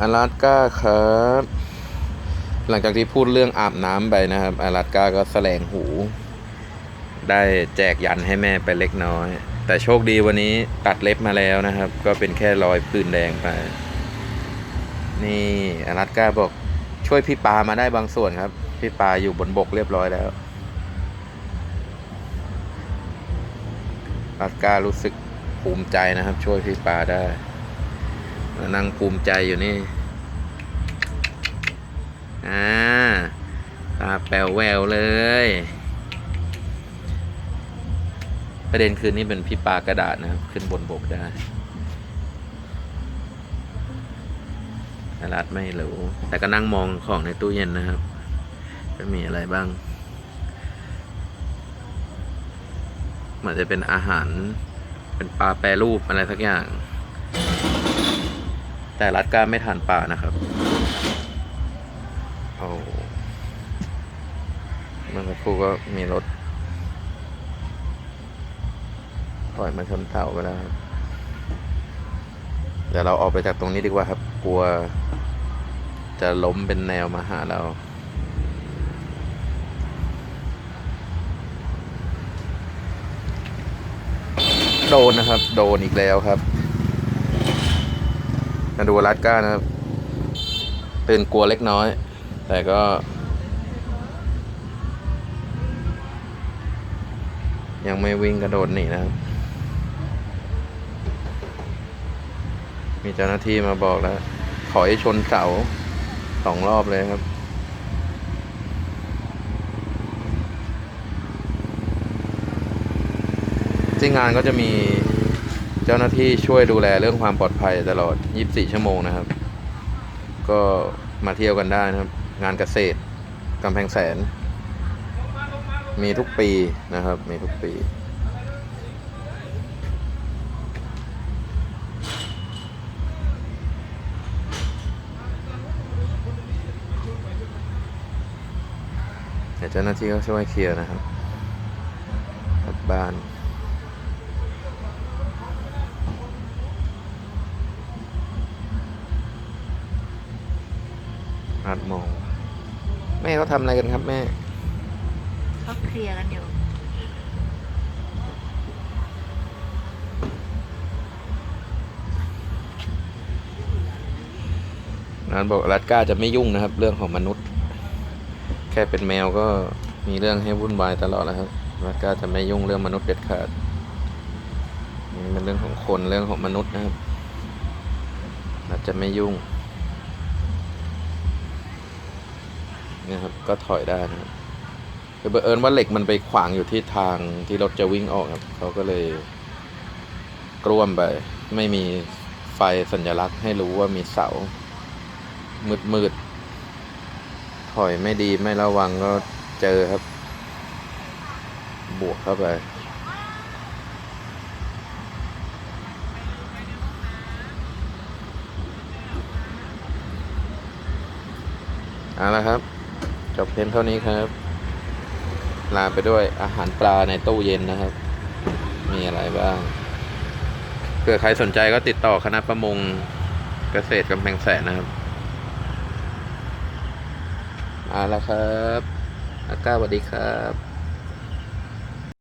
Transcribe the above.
อาราสก้าครับ หลังจากที่พูดเรื่องอาบน้ำไปนะครับอาราสก้าก็แสลงหู ได้แจกยันให้แม่ไปเล็กน้อย แต่โชคดีวันนี้ตัดเล็บมาแล้วนะครับ ก็เป็นแค่รอยผื่นแดงไป นี่อาราสก้าบอกช่วยพี่ปามาได้บางส่วนครับ พี่ปาอยู่บนบกเรียบร้อยแล้วอาราสก้ารู้สึกภูมิใจนะครับ ช่วยพี่ปาได้ นั่งภูมิใจอยู่นี่ อ่า ตาแป๋วแววเลย ประเด็นคือนี่เป็นพี่ปากระดาษนะครับขึ้นบนบกได้อารัดไม่หรูแต่ก็นั่งมองของในตู้เย็นนะครับจะมีอะไรบ้างเหมือนจะเป็นอาหาร เป็นปลาแปรรูปอะไรสักอย่าง แต่รัดก็ไม่ทานปลานะครับโอ้เมื่อสักครู่ก็มีรถถอยมาชนเสาไปแล้วครับเดี๋ยวเราออกไปจากตรงนี้ดีกว่าครับ กลัว จะล้มเป็นแนวมาหาเราโดนนะครับ โดนอีกแล้วครับ มาดูรัดก้านะครับ ตื่นกลัวเล็กน้อย แต่ก็ ยังไม่วิ่งกระโดดหนีนะครับ มีเจ้าหน้าที่มาบอกแล้ว ขอให้ชนเสาสองรอบเลยครับที่งานก็จะมี เจ้าหน้าที่ช่วยดูแลเรื่องความปลอดภัยตลอด 24 ชั่วโมงนะครับ ก็มาเที่ยวกันได้นะครับ งานเกษตรกำแพงแสน มีทุกปีนะครับ มีทุกปี เดี๋ยวเจ้าหน้าที่ก็ช่วยเคลียร์นะครับกลับบ้าน ดโมงแม่เขาทำอะไรกันครับแม่เขาเคลียร์กันอยู่นานบอกรัดก้าจะไม่ยุ่งนะครับ เรื่องของมนุษย์ แค่เป็นแมวก็มีเรื่องให้วุ่นวายตลอดแล้วครับรัดก้าจะไม่ยุ่งเรื่องมนุษย์เด็ดขาดนี่เป็นเรื่องของคนเรื่องของมนุษย์นะครับรัดจะไม่ยุ่ง เนี่ยครับก็ถอยได้นะครับคือบังเอิญว่าเหล็กมันไปขวางอยู่ที่ทางที่รถจะวิ่งออกครับเขาก็เลยกร่วมไป ไม่มีไฟสัญลักษณ์ให้รู้ว่ามีเสา มืดมืดถอยไม่ดีไม่ระวังก็เจอครับ บวกเข้าไปเอาละครับ จบเพียงเท่านี้ครับ ลาไปด้วยอาหารปลาในตู้เย็นนะครับ มีอะไรบ้างเผื่อใครสนใจก็ติดต่อคณะประมงเกษตรกำแพงแสนนะครับมาแล้วครับ อาก้าสวัสดีครับ